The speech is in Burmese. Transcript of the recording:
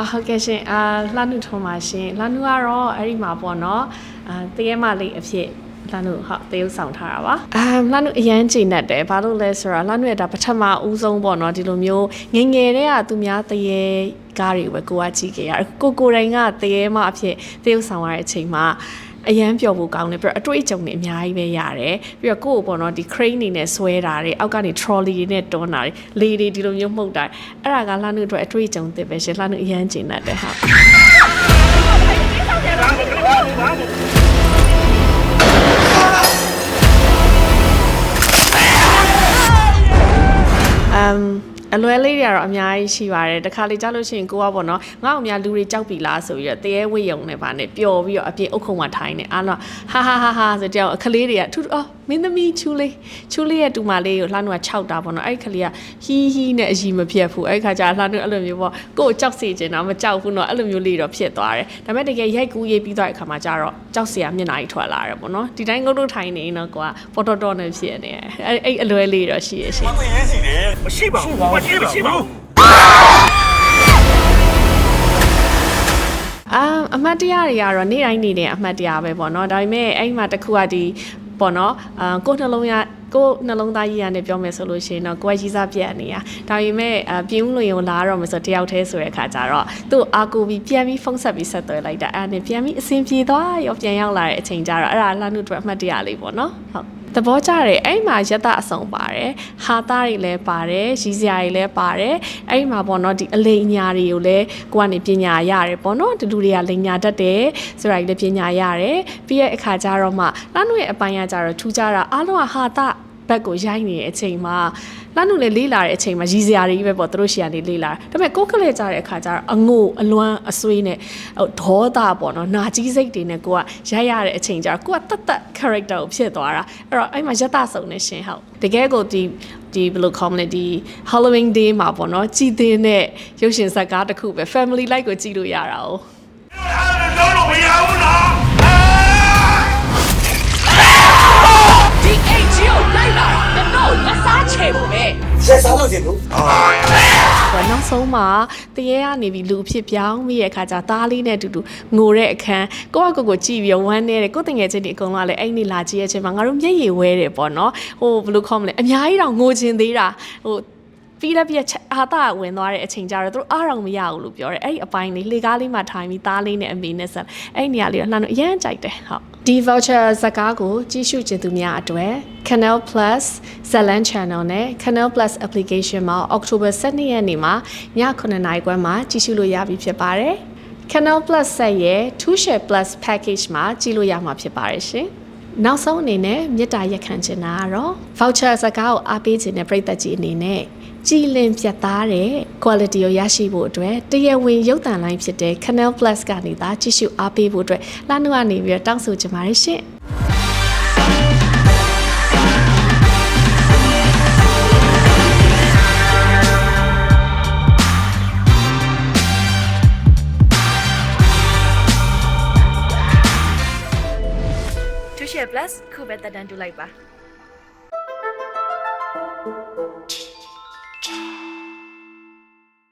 အာဟုတ်ကဲ့ရှင်အာလှနုထုံးပါရှင်လှနုကတော့အဲ့ဒီမှာပေါ့နော်အာတရေမလေးအဖြစ်လှနုဟုတ်တရုပ်ဆောင်ထားတာပါအာလှနုအရန်ချိန်နဲ့တယ်ဘာလို့လဲဆိုတော့လှနုရဲ့ဒါပထမဦးဆုံးပေါ့နော်ဒီလိုမျိုးငယ်ငယ်တည်းကသူများတရေကားတွေပဲကိုကကြည့်ခဲ့ရကိုကိုတိုင်ကတရေမအဖြစ်တရုပ်ဆောင်ရတဲ့အချိန်မှာ အရန်ပျော်ဖို့ကောင်းတယ်ပြီးတော့အတွေ့အကြုံတွေအများကြီးပဲရတယ်ပြီးတော့ကိုယ့်ကိုပေါ့နော်ဒီ crane နေနဲ့ဆွဲတာတွေအောက်ကနေ trolley တွေနဲ့တွန်းတာတွေလေတွေဒီလိုမျိုးမှုတ်တာအဲ့ဒါကလှနုအတွက်အတွေ့အကြုံသစ်ပဲရှင်လှနုအရန်ကျင်တတ်တယ်ဟုတ်အမ် အလွဲလေးတွေကတော့အများကြီးရှိပါတယ်တခါလေကြားလို့ရှိရင်ကိုကပေါ့နော်ငါ့အများလူတွေကြောက်ပြီလားဆိုပြီးတော့တရေဝိယုံနဲ့ဗာနဲ့ပျော်ပြီးတော့အပြင်အုတ်ခုံမှာထိုင်နေအားလုံးဟာဟာဟာဟာဆိုတော့အခလေးတွေကထူအော်မင်းသမီးချူလေးချူလေးရဲ့တူမလေးကိုလှမ်းတော့6တာပေါ့နော်အဲ့ဒီခလေးကဟီးဟီးနဲ့အကြီးမပြတ်ဘူးအဲ့ဒီခါကျလှမ်းတော့အဲ့လိုမျိုးပေါ့ကိုကိုကြောက်စီကျင်တော့မကြောက်ဘူးနော်အဲ့လိုမျိုးလေးတော့ဖြစ်သွားတယ်ဒါပေမဲ့တကယ်ရိုက်ကူးရေးပြီးသွားတဲ့အခါမှာကျတော့ကြောက်စရာမျက်နှာကြီးထွက်လာတယ်ပေါ့နော်ဒီတိုင်းငုတ်တို့ထိုင်နေရင်တော့ကိုကပေါ်တော်တော်နဲ့ဖြစ်နေတယ်အဲ့အဲ့အလွဲလေးတော့ရှိရရှင်ဝင်ရင်းစီတယ်မရှိပါဘူးမရှိမရှိပါဘူးအာအမှတ်တရတွေကတော့နေ့တိုင်းနေတဲ့အမှတ်တရပဲပေါ့နော်ဒါပေမဲ့အဲ့မှာတစ်ခုကဒီပေါ့နော်အာကိုယ်နှလုံးရကိုယ်နှလုံးသားကြီးရနဲ့ပြောမယ်ဆိုလို့ရှိရင်တော့ကိုယ်ကကြီးစားပြတ်နေရဒါပေမဲ့အပြင်းဦးလို့ရုံလာတော့မယ်ဆိုတယောက်တည်းဆိုတဲ့အခါကျတော့သူ့အာကိုပြီးပြန်ပြီးဖုန်းဆက်ပြီးဆက်သွယ်လိုက်တာအဲ့ဒါနဲ့ပြန်ပြီးအဆင်ပြေသွားရောပြန်ရောက်လာတဲ့အချိန်ကျတော့အဲ့ဒါလှမ်းတို့အတွက်အမှတ်တရလေးပေါ့နော်ဟုတ် သဘောကျတယ်အဲ့မှာရက်တအစုံပါတယ်ဟာသားတွေလည်းပါတယ်ရီစရာတွေလည်းပါတယ်အဲ့မှာပေါ့နော်ဒီအလိမ်ညာတွေကိုလည်းကိုကနေပညာရတယ်ပေါ့နော်ဒီလူတွေကလိမ်ညာတတ်တယ်ဆိုတာကြီးလည်းပညာရတယ်ပြီးရဲ့အခါကျတော့မှလှနုရဲ့အပိုင်းကကျတော့ထူးခြားတာအားလုံးကဟာသား ဘက်ကိုရိုက်နေတဲ့အချိန်မှာလှနုလည်းလေးလာတဲ့အချိန်မှာရီစရာတွေကြီးပဲပေါ့သူတို့ရှီကနေလေးလာဒါပေမဲ့ကိုယ်ကလေးကြတဲ့အခါကျတော့အငိုအလွမ်းအဆွေးနဲ့ဟိုဒေါသပေါ့နော်နာကြီးစိတ်တွေနဲ့ကိုကရိုက်ရတဲ့အချိန်ကျတော့ကိုကတတ်တတ် character ကိုဖြစ်သွားတာအဲ့တော့အဲ့မှာရက်တဆုံနေရှင်ဟုတ်တကယ်ကိုဒီဒီဘယ်လိုခေါ်မလဲဒီ Halloween day မှာပေါ့နော်ကြည်တင်တဲ့ရုပ်ရှင်ဇာတ်ကားတစ်ခုပဲ family life ကိုကြည့်လို့ရတာ哦 ပဲဆက်စားလို့ရှင်တို့တော့နောက်ဆုံးမှာတရေကနေပြီးလူအဖြစ်ပြောင်းပြီးရဲ့အခါကျသားလေးနဲ့အတူတူငိုတဲ့အခန်းကိုကကိုကိုကြည့်ပြီးဝမ်းနေတယ်ကိုတငယ်ချင်းတွေအကုန်လုံးကလည်းအဲ့ဒီလာကြည့်ရဲ့အချိန်မှာငါတို့မျက်ရည်ဝဲတယ်ပေါ့နော်ဟိုဘယ်လိုခေါ်မလဲအများကြီးတော့ငိုချင်သေးတာဟို ပြီးလက်ပြက်ချက်အာတာဝင်သွားတဲ့အချိန်ကျတော့သူတို့အားတော့မရဘူးလို့ပြောတယ်အဲ့ဒီအပိုင်းလေးလေကားလေးမှာထိုင်ပြီးသားလေးနဲ့အမေနဲ့ဆက်အဲ့ဒီနေရာလေးတော့လှမ်းတော့အရန်ကြိုက်တယ်ဟုတ်ဒီ voucher ဇာတ်ကားကိုကြည့်ရှုခြင်းသူများအတွက် Canal Plus Zealand Channel နဲ့ Canal Plus application မှာ October 12ရက်နေ့မှာည9:00နာရီခွဲမှာကြည့်ရှုလို့ရပြီဖြစ်ပါတယ် Canal Plus ဆက်ရဲ့ Two Share Plus package မှာကြည့်လို့ရမှာဖြစ်ပါတယ်ရှင် နောက်ဆုံးအနေနဲ့မြစ်တာရက်ခံချင်တာကတော့ voucher ဇာတ်ကားကိုအားပေးခြင်းတဲ့ပြည်သက်ကြီးအနေနဲ့ကြည်လင်ပြတ်သားတဲ့ quality ကိုရရှိဖို့အတွက်တရားဝင်ရုပ်သံလိုင်းဖြစ်တဲ့ Canal Plus ကနေသာကြည့်ရှုအားပေးဖို့အတွက်လှမ်းနှုတ်ကနေပြီးတော့တောင်းဆိုချင်ပါတယ်ရှင် 2 share plus ခုပဲတက်တန်းတူလိုက်ပါ